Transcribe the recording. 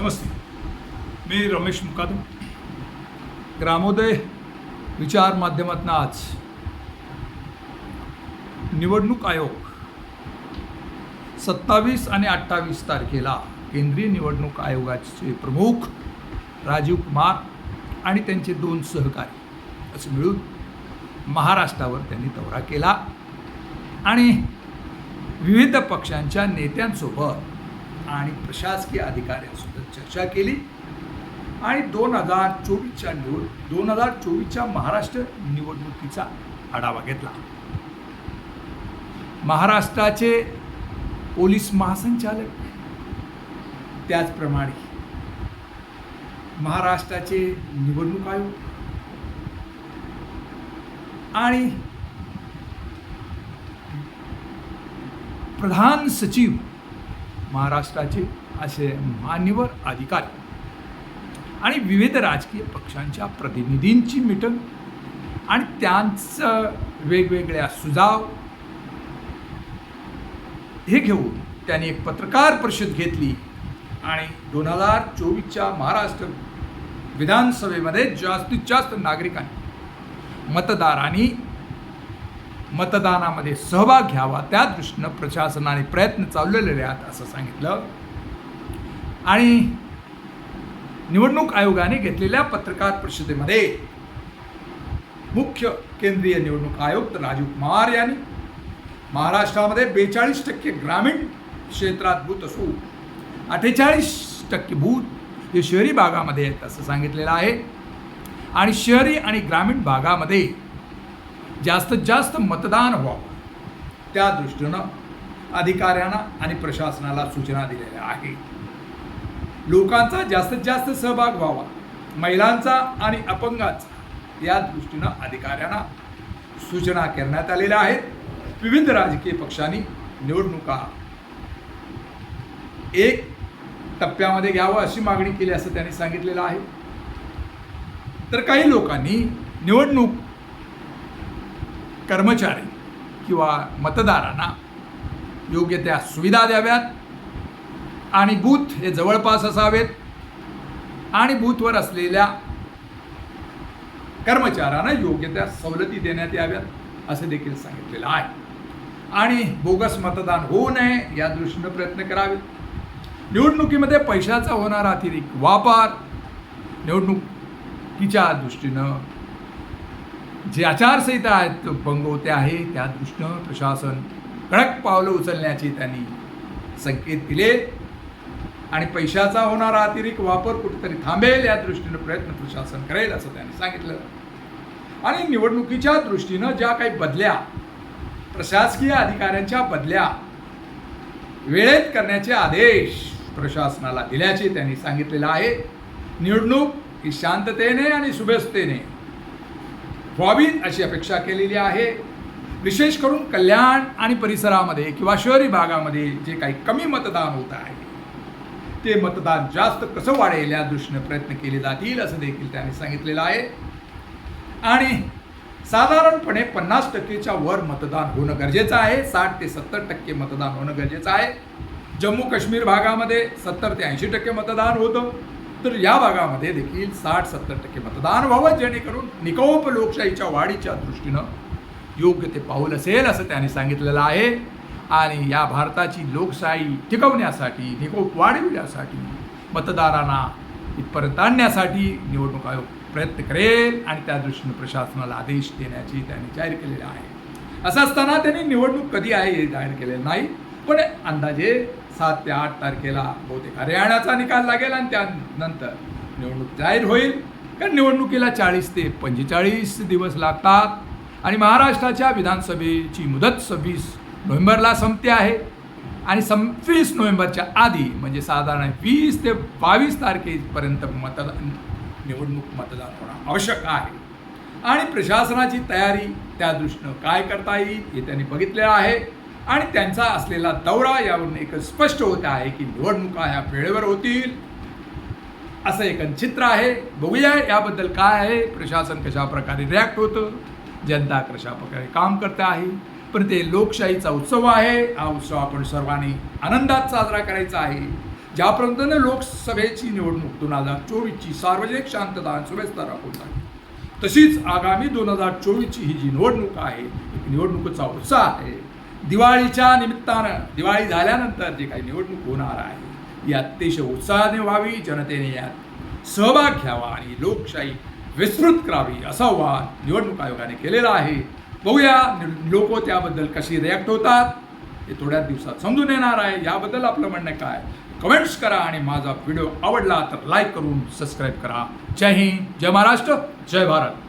नमस्ते. मी रमेश मुकादम. ग्रामोदय विचार माध्यमातून आज निवडणूक आयोग सत्तावीस आणि अठ्ठावीस तारखेला केंद्रीय निवडणूक आयोगाचे प्रमुख राजीव कुमार आणि त्यांचे दोन सहकारी असं मिळून महाराष्ट्रावर त्यांनी दौरा केला. आणि विविध पक्षांच्या नेत्यांसोबत आणि प्रशासकीय अधिकाऱ्यांसोबत चर्चा केली. आणि दोन हजार चोवीसच्या निवड दोन हजार चोवीसच्या महाराष्ट्र निवडणुकीचा आढावा घेतला. महाराष्ट्राचे पोलीस महासंचालक त्याचप्रमाणे महाराष्ट्राचे निवडणूक आयोग आणि प्रधान सचिव महाराष्ट्राचे असे मान्यवर अधिकारी आणि विविध राजकीय पक्षांच्या प्रतिनिधींची मिटन आणि त्यांचं वेगवेगळ्या सुझाव हे घेऊन त्यांनी एक पत्रकार परिषद घेतली. आणि दोन हजार चोवीसच्या महाराष्ट्र विधानसभेमध्ये जास्तीत जास्त नागरिकांनी मतदारांनी मतदानामध्ये सहभाग घ्यावा त्या दृष्टीनं प्रशासनाने प्रयत्न चालवलेले आहेत असं सांगितलं. आणि निवडणूक आयोगाने घेतलेल्या पत्रकार परिषदेमध्ये मुख्य केंद्रीय निवडणूक आयुक्त राजीव कुमार यांनी महाराष्ट्रामध्ये बेचाळीस टक्के ग्रामीण क्षेत्रात भूत असून अठ्ठेचाळीस टक्के भूत हे शहरी भागामध्ये आहेत असं सांगितलेलं आहे. आणि शहरी आणि ग्रामीण भागामध्ये जास्तीत जास्त मतदान व्हावं. त्या दृष्टीनं अधिकाऱ्यांना आणि प्रशासनाला सूचना दिलेल्या आहेत. लोकांचा जास्तीत जास्त सहभाग व्हावा. महिलांचा आणि अपंगांचा. या दृष्टीनं अधिकाऱ्यांना सूचना करण्यात आलेल्या आहेत. विविध राजकीय पक्षांनी निवडणुका एक टप्प्यामध्ये घ्यावं अशी मागणी केली असं त्यांनी सांगितलेलं आहे. तर काही लोकांनी निवडणूक कर्मचारी किंवा मतदारांना योग्य त्या सुविधा द्याव्यात आणि बूथ हे जवळपास असावेत आणि बूथवर असलेल्या कर्मचाऱ्यांना योग्य त्या सवलती देण्यात याव्यात असे देखील सांगितलेलं आहे. आणि बोगस मतदान होऊ नये या दृष्टीनं प्रयत्न करावे निवडणुकीमध्ये पैशाचा होणारा अतिरिक्त वापर निवडणुकीच्या दृष्टीनं जे आचारसंहिता आहेत भंग होते आहे. त्या दृष्टीनं प्रशासन कडक पावलं उचलण्याचे त्यांनी संकेत दिले. आणि पैशाचा होणारा अतिरिक्त वापर कुठेतरी थांबेल या दृष्टीनं प्रयत्न प्रशासन करेल असं त्यांनी सांगितलं. आणि निवडणुकीच्या दृष्टीनं ज्या काही बदल्या प्रशासकीय अधिकाऱ्यांच्या बदल्या वेळेत करण्याचे आदेश प्रशासनाला दिल्याचे त्यांनी सांगितलेलं आहे. निवडणूक ही शांततेने आणि सुव्यवस्थेने व्हावी अशी अपेक्षा केलेली आहे. विशेष करून कल्याण आणि परिसरामध्ये किंवा शहरी भागामध्ये जे काही कमी मतदान होत आहे ते मतदान जास्त कसं वाढेल या दृष्टीने प्रयत्न केले जातील असं देखील त्यांनी सांगितलेलं आहे. आणि साधारणपणे पन्नास टक्केच्या वर मतदान होणं गरजेचं आहे. साठ ते सत्तर टक्के मतदान होणं गरजेचं आहे. जम्मू काश्मीर भागामध्ये सत्तर ते ऐंशी टक्के मतदान होतं. तर या भागामध्ये देखील साठ सत्तर टक्के मतदान व्हावं जेणेकरून निकोप लोकशाहीच्या वाढीच्या दृष्टीनं योग्य ते पाऊल असेल असं त्यांनी सांगितलेलं आहे. आणि या भारताची लोकशाही टिकवण्यासाठी निकोप वाढविण्यासाठी मतदारांना इथपर्यंत आणण्यासाठी निवडणूक आयोग प्रयत्न करेल आणि त्या दृष्टीनं प्रशासनाला आदेश देण्याची त्यांनी जाहीर केलेलं आहे. असं असताना त्यांनी निवडणूक कधी आहे हे जाहीर केलेलं नाही. पण अंदाजे सात ते आठ तारखेला बहुतेक हरियाणाचा निकाल लागेल आणि त्यानंतर निवडणूक जाहीर होईल. कारण निवडणुकीला चाळीस ते पंचेचाळीस दिवस लागतात आणि महाराष्ट्राच्या विधानसभेची मुदत सव्वीस नोव्हेंबरला संपते आहे. आणि सव्वीस नोव्हेंबरच्या आधी म्हणजे साधारण वीस ते बावीस तारखेपर्यंत मतदान निवडणूक मतदान होणं आवश्यक आहे. आणि प्रशासनाची तयारी त्या दृष्टीनं काय करता येईल हे त्यांनी बघितलेलं आहे. आणि त्यांचा असलेला दौरा यावरून एक स्पष्ट होत आहे की निवडणुका ह्या वेळेवर होतील. असं एक चित्र आहे. बघूया याबद्दल काय आहे. प्रशासन कशा प्रकारे रिॲक्ट होतं? जनता कशा प्रकारे काम करते आहे? पण ते लोकशाहीचा उत्सव आहे. हा उत्सव आपण सर्वांनी आनंदात साजरा करायचा आहे. ज्यापर्यंत लोकसभेची निवडणूक दोन हजार चोवीसची सार्वजनिक शांतता आणि सुव्यवस्था आहे तशीच आगामी दोन हजार चोवीसची ही जी निवडणूक आहे एक निवडणुकीचा उत्साह आहे. दिवाळीच्या निमित्तानं दिवाळी झाल्यानंतर जी काही निवडणूक होणार आहे ही अतिशय उत्साहाने व्हावी जनतेने यात सहभाग घ्यावा आणि लोकशाही विस्तृत करावी असा वाद निवडणूक आयोगाने केलेला आहे. बघूया लोक त्याबद्दल कशी रिॲक्ट होतात हे थोड्या दिवसात समजून येणार आहे. याबद्दल आपलं म्हणणं काय? कमेंट्स करा आणि माझा व्हिडिओ आवडला तर लाईक करून सबस्क्राईब करा. जय हिंद जय महाराष्ट्र जय भारत.